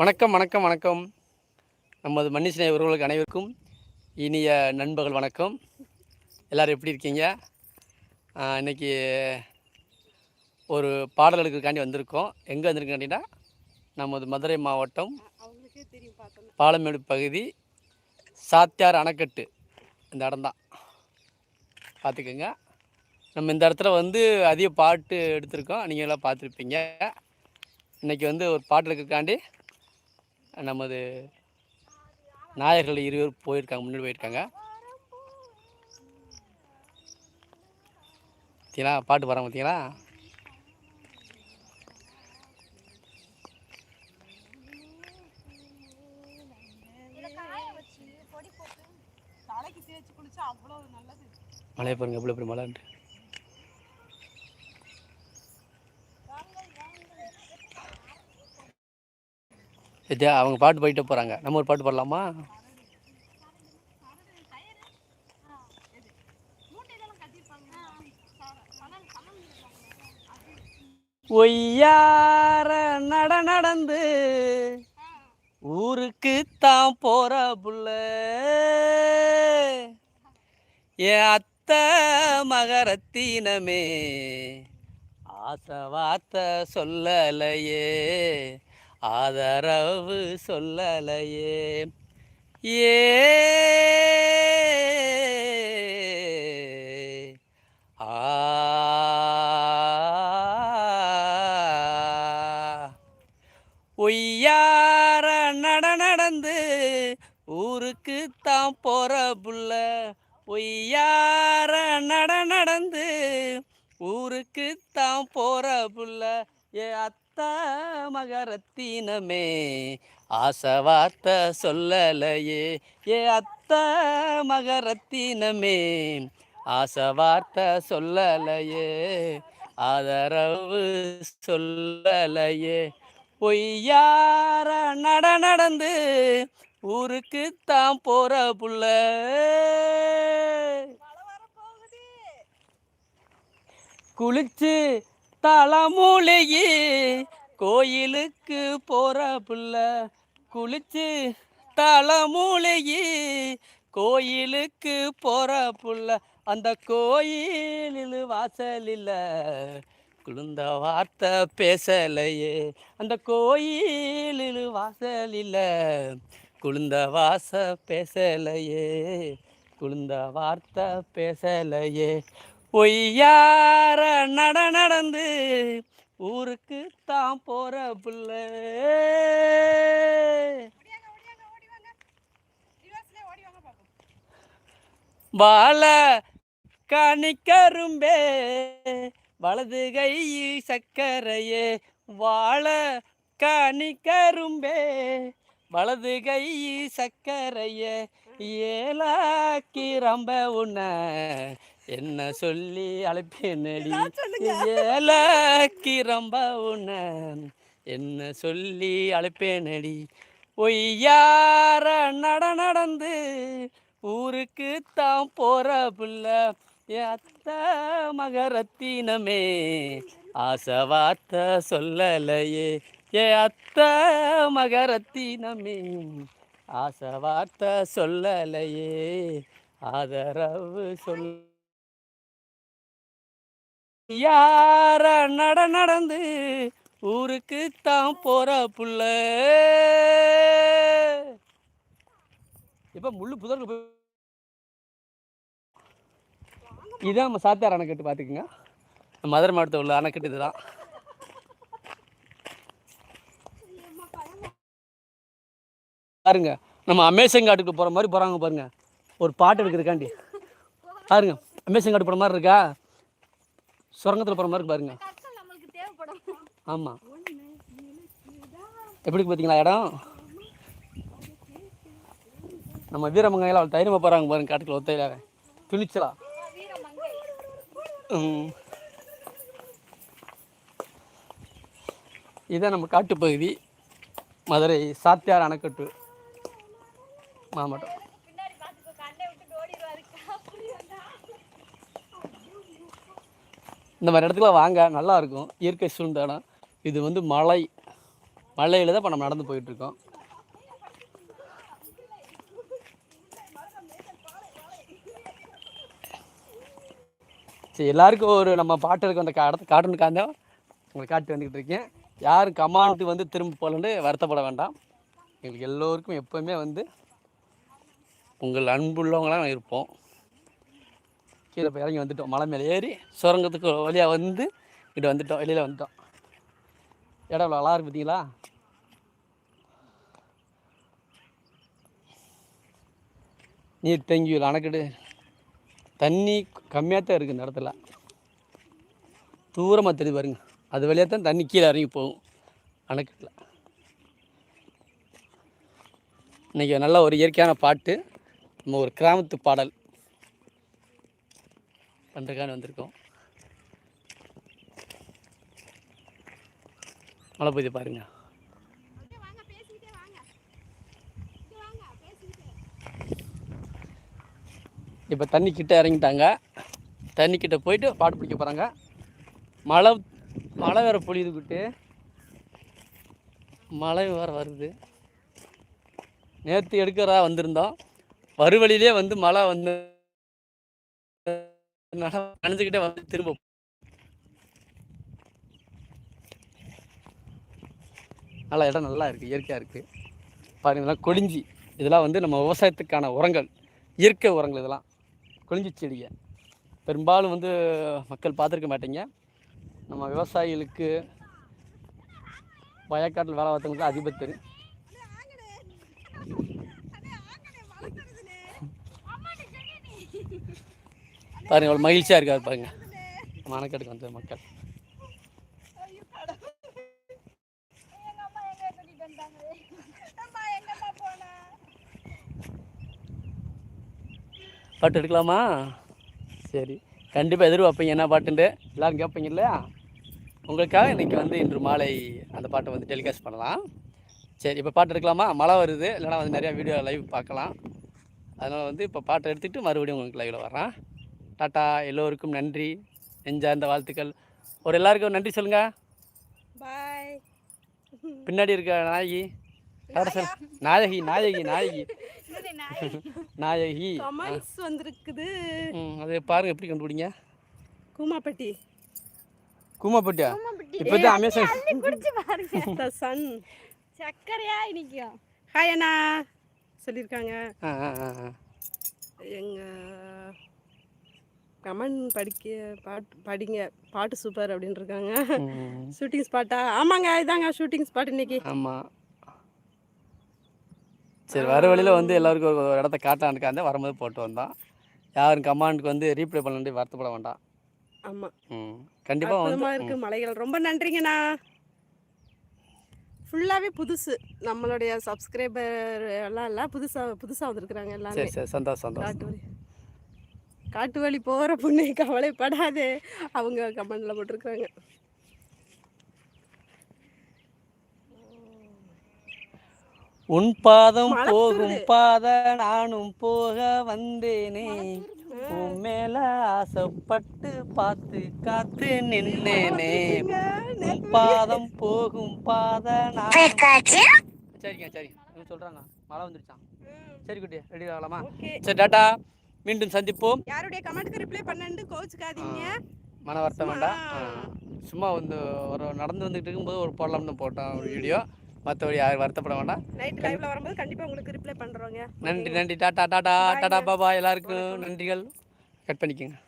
வணக்கம் வணக்கம் வணக்கம். நமது மன்னிசினை உறவுகளுக்கு அனைவருக்கும் இனிய நண்பர்கள் வணக்கம். எல்லோரும் எப்படி இருக்கீங்க? இன்றைக்கி இன்னைக்கு ஒரு பாடல்களுக்காண்டி வந்திருக்கோம். எங்கே வந்திருக்கோம் நமது மதுரை மாவட்டம் பாலமேடு பகுதி சாத்தியார் அணைக்கட்டு. இந்த இடம் தான். பார்த்துக்கோங்க. நம்ம இந்த இடத்துல வந்து அதிக பாட்டு எடுத்திருக்கோம். நீங்கள் எல்லாம் பார்த்துருப்பீங்க. இன்றைக்கி வந்து ஒரு பாட்டு இருக்கிறக்காண்டி நமது நாயகர்கள் இருவர் போயிருக்காங்க முன்னாடி போயிருக்காங்க. பார்த்தீங்களா பாட்டு பாருங்க பார்த்தீங்களா மழை பாருங்க எவ்வளோ பெரிய மழைன்ட்டு அவங்க பாட்டு போயிட்டே போகிறாங்க நம்ம ஒரு பாட்டு பாடலாமா? ஒய்யார நட நடந்து ஊருக்கு தான் போற புள்ள. என் அத்தை மகரத்தினமே ஆசை வார்த்தை சொல்லலையே. ஆதரவு சொல்லலையே. ஏ. ஒய்யார நட நடந்து ஊருக்கு தான் போற புள்ள. ஒய்யார நட நடந்து ஊருக்கு தான் போற புள்ள. ஏ அத்த மகரத்தினமே. ஆசை வார்த்தை சொல்லலையே ஏ அத்தா மகரத்தினமே. ஆசை வார்த்தை சொல்லலையே ஆதரவு சொல்லலையே. பொய்யார நட நடந்து ஊருக்கு தான் போற புள்ள. குளிச்சு தலைமூலையே கோயிலுக்கு போற புள்ள குளிச்சு தலைமூலையே கோயிலுக்கு போற புள்ள அந்த கோயிலில் வாசலில் குளிர்ந்த வார்த்தை பேசலையே அந்த கோயிலில் வாசலில் குளிர்ந்த வாச பேசலையே குளிர்ந்த வார்த்தை பேசலையே பொய்யார நட நடந்து ஊருக்கு தான் போற புள்ள. வாழ கனிக்கரும்பே வலது கை சக்கரையே. வாழ கனிக்கரும்பே வலது கை சக்கரையே. ஏலாக்கி ரொம்ப உன்ன என்ன சொல்லி அழைப்பேனடி? ஏலாக்கி ரொம்ப உன்ன. என்ன சொல்லி அழைப்பேனடி? ஒய்யார நட நடந்து ஊருக்கு தான் போற புள்ள. என் அத்தை மகரத்தினமே. ஆசை வார்த்தை சொல்லலையே. ஏ அத்தை மகரத்தினமே. ஆசை வார்த்தை சொல்லலையே. ஆதரவு சொல் யார நட நடந்து ஊருக்கு தான் போற புள்ள? இப்ப முள்ளு புதருக்கு இதான் நம்ம சாத்தியார் அணைக்கட்டு பார்த்துக்குங்க நம்ம மதுரை மாவட்டத்தில் உள்ள அணைக்கட்டு இதுதான். பாருங்க நம்ம அமேசன் காட்டுக்கு போகிற மாதிரி போகிறாங்க பாருங்க. ஒரு பாட்டு எடுக்கிறதுக்காண்டி. பாருங்க அமேசன் காட்டு போகிற மாதிரி இருக்கா? சுரங்கத்தில் போகிற மாதிரி பாருங்க. ஆமாம் எப்படி பார்த்தீங்களா இடம்? நம்ம வீரமங்கையில் அவள் தைரியமாக போகிறாங்க பாருங்க காட்டுக்குள்ள ஒத்தையில. துணிச்சலா. இதான் நம்ம காட்டுப்பகுதி. மதுரை சாத்தியார் அணைக்கட்டு. மாவட்டம் இந்த மாதிரி இடத்துல வாங்க நல்லா இருக்கும். இயற்கை சூழ்ந்த இடம். இது வந்து மலை மலையில் தான் இப்போ நம்ம நடந்து போயிட்டுருக்கோம் சரி எல்லாருக்கும் ஒரு நம்ம பாட்டு இருக்க அந்த இடத்த காட்டுனுக்காந்த உங்களை காட்டி வந்துக்கிட்டு இருக்கேன். யாரும் கமாண்டு வந்து திரும்ப போகலன்னு வருத்தப்பட வேண்டாம். எங்களுக்கு எல்லோருக்கும் எப்போவுமே வந்து உங்கள் அன்புள்ளவங்களாம் இருப்போம். கீழே போய் இறங்கி வந்துட்டோம். மலை மேலே ஏறி சுரங்கத்துக்கு வழியாக வந்து இங்கிட்ட வந்துட்டோம். வெளியில் வந்துட்டோம். இடம் இவ்வளோ நல்லா இருக்கு பார்த்தீங்களா நீர் தேங்கி அணைக்கடு தண்ணி கம்மியாக தான் இருக்குது இந்த இடத்துல. தூரமாக தெரிஞ்சு பாருங்க. அது வழியாக தான் தண்ணி கீழே இறங்கி போகும் அணைக்கட்டில். இன்றைக்கி நல்ல ஒரு இயற்கையான பாட்டு. நம்ம ஒரு கிராமத்து பாடல். பண்ணுறக்கான வந்திருக்கோம். மழை பெய்யுது பாருங்க. இப்போ தண்ணி கிட்ட இறங்கிட்டாங்க. தண்ணி கிட்ட போயிட்டு பாட்டு பிடிக்க போகிறாங்க மழை மழை வேறு பொழியுதுக்கிட்டு மழை வேறு வருது. நேற்று எடுக்கிறதா வந்திருந்தோம். வருவழியிலே வந்து மழை வந்து நனைஞ்சுக்கிட்டே வந்து திரும்ப நல்லா இடம் நல்லா இருக்குது இயற்கையாக இருக்குது பாருங்க இதெல்லாம் கொழிஞ்சி. இதெல்லாம் வந்து நம்ம விவசாயத்துக்கான உரங்கள் இயற்கை உரங்கள் இதெல்லாம். கொழிஞ்சி செடியை பெரும்பாலும் வந்து மக்கள் பார்த்துருக்க மாட்டீங்க. நம்ம விவசாயிகளுக்கு வயக்காட்டில் வேலை பார்த்தவங்களுக்கு அதிபர் பாருங்க எவ்வளோ மகிழ்ச்சியாக இருக்காது பாருங்க. மணக்கெடுக்கு வந்த மக்கள். பாட்டு எடுக்கலாமா? சரி. கண்டிப்பாக எதிர்பார்ப்பீங்க. என்ன பாட்டுன்ட்டு எல்லோரும் கேட்பீங்க இல்லையா? உங்களுக்காக இன்றைக்கி வந்து இன்று மாலை அந்த பாட்டை வந்து டெலிகாஸ்ட் பண்ணலாம். சரி இப்போ பாட்டு எடுக்கலாமா? மழை வருது. இல்லைனா வந்து நிறையா வீடியோ லைவ் பார்க்கலாம். அதனால் வந்து இப்போ பாட்டை எடுத்துகிட்டு மறுபடியும் உங்களுக்கு லைவில் வரேன் டாட்டா எல்லோருக்கும் நன்றி. நெஞ்சார்ந்த வாழ்த்துக்கள். ஒரு எல்லாருக்கும் நன்றி சொல்லுங்கள் பாய் பின்னாடி இருக்க நாயகி. சொல் நாயகி நாயகி நாயகி. நாயகி? கமெண்ட்ஸ் வந்திருக்குது. அது பாருங்கள் எப்படி கண்டுபிடிங்க? கூமாப்பட்டி. கூமாப்பட்டியா? இப்போ தான் அமேசான் குடிச்சு பாருங்க. த சன் சக்கரையா இனிக்கும் ஹாய் அண்ணா. சொல்லியிருக்காங்க. ஆ ஆ ஆ ஆ. எங்க கமெண்ட் படிக்க பாட்டு படிங்க. பாட்டு சூப்பர் அப்படின்னு இருக்காங்க. ஷூட்டிங் ஸ்பாட்டா ஆமாங்க இதாங்க ஷூட்டிங் ஸ்பாட் இன்னைக்கு. ஆமாம் சரி வர வழியில் வந்து எல்லாருக்கும் ஒரு இடத்த காட்டானுக்காந்த வரும்போது போட்டு வந்தோம். யாரும் கமாண்டுக்கு வந்து ரீப்ளை பண்ணி வருத்தப்பட வேண்டாம். ஆமாம் ம். கண்டிப்பாக வந்து இருக்கு மலைகள். ரொம்ப நன்றிங்கண்ணா. ஃபுல்லாகவே புதுசு. நம்மளுடைய சப்ஸ்கிரைபர் எல்லாம் இல்லை புதுசாக புதுசாக வந்திருக்கிறாங்க எல்லாமே சரி சரி சந்தோஷம் சந்தோஷம். காட்டு வழி போகிற பொண்ணு கவலைப்படாதே. அவங்க கமெண்டில் போட்டிருக்காங்க உன் பாதம் போகும் பாத நானும் போக வந்தேனே. உன் மேல ஆசைப்பட்டு பார்த்து காத்து நின்னேனே உன் பாதம் போகும் பாத நானும் சரிங்க சரி. சொல்றாங்க. மழை வந்துருச்சான் சரி குட்டி ரெடி ஆகலாமா? சரி டாட்டா மீண்டும் சந்திப்போம். யாருடைய கமெண்ட்டுக்கு ரிப்ளை பண்ணண்டு கோச்சுக்காதீங்க மன வருத்தம் வேண்டாம். சும்மா வந்து ஒரு நடந்து வந்துகிட்டு இருக்கும்போது ஒரு போடலாம்னு போட்டோம் ஒரு வீடியோ மற்றபடி யாரும் வருத்தப்பட வேண்டாம். நைட் லைவ்ல வரும்போது கண்டிப்பா உங்களுக்கு ரிப்ளை பண்றோங்க. நன்றி நன்றி. டாட்டா டாட்டா டாட்டா பாபா எல்லாருக்கும் நன்றிகள். கட் பண்ணிக்கோங்க.